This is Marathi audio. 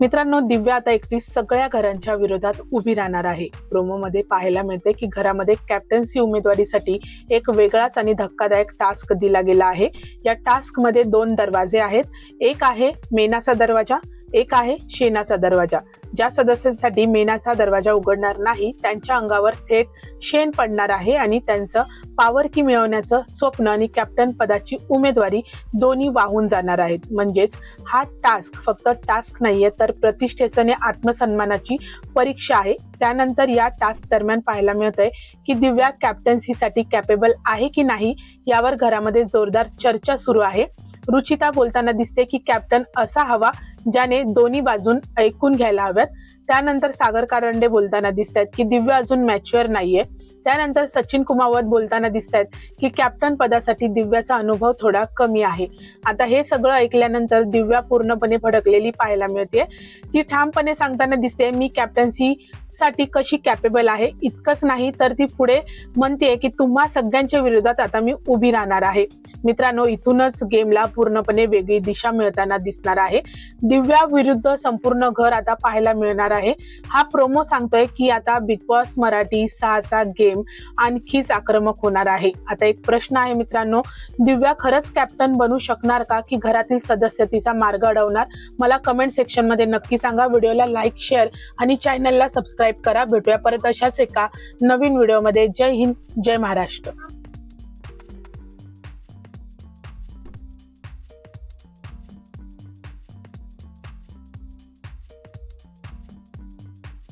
मित्रांनो दिव्या आता एकटी सगळ्या घरांच्या विरोधात उभी राहणार आहे. प्रोमो मध्ये पाहायला मिळते की घरामध्ये कॅप्टन्सी उमेदवारीसाठी एक वेगळाच आणि धक्कादायक टास्क दिला गेला आहे. या टास्कमध्ये दोन दरवाजे आहेत. एक आहे मेनाचा दरवाजा एक आहे शेणाचा दरवाजा. ज्या सदस्यांसाठी मेनाचा दरवाजा उघडणार नाही त्यांच्या अंगावर थेट शेण पडणार आहे आणि त्यांचं पावर की मिळवण्याचं स्वप्न आणि कॅप्टन पदाची उमेदवारी दोन्ही वाहून जाणार आहेत. म्हणजेच हा टास्क फक्त टास्क नाहीये तर प्रतिष्ठेचं आणि आत्मसन्मानाची परीक्षा आहे. त्यानंतर या टास्क दरम्यान पाहायला आहे की दिव्या कॅप्टन्सीसाठी कॅपेबल आहे की नाही यावर घरामध्ये जोरदार चर्चा सुरू आहे. रुचिता बोलताना दिसते की कॅप्टन असा हवा ज्याने दोन्ही बाजून ऐकून घ्यायला हव्यात. त्यानंतर सागर कारंडे बोलताना दिसत आहेत की दिव्या अजून मॅच्युअर नाहीये. त्यानंतर सचिन कुमावत बोलताना दिसत आहेत की कॅप्टन पदासाठी दिव्याचा अनुभव थोडा कमी आहे. आता हे सगळं ऐकल्यानंतर दिव्या पूर्णपणे भडकलेली पाहायला मिळते ती ठामपणे सांगताना दिसते मी कॅप्टन्सी साठी कशी कॅपेबल आहे इतकंच नाही तर ती पुढे म्हणते की तुम्हा सगळ्यांच्या विरोधात आता मी उभी राहणार आहे. मित्रांनो इथूनच गेमला पूर्णपणे वेगळी दिशा मिळताना दिसणार आहे. दिव्या विरुद्ध संपूर्ण घर आता पाहायला मिळणार आहे. हा प्रोमो सांगतोय की आता बिग बॉस मराठी सहाचा गेम आणखीच आक्रमक होणार आहे. आता एक प्रश्न आहे मित्रांनो दिव्या खरंच कॅप्टन बनू शकणार का की घरातील सदस्य तिचा मार्ग अडवणार? मला कमेंट सेक्शनमध्ये नक्की सांगा. व्हिडिओला लाईक शेअर आणि चॅनलला सबस्क्राईब करा. भेटूया परत अशाच एका नवीन व्हिडिओमध्ये जय हिंद जय महाराष्ट्र.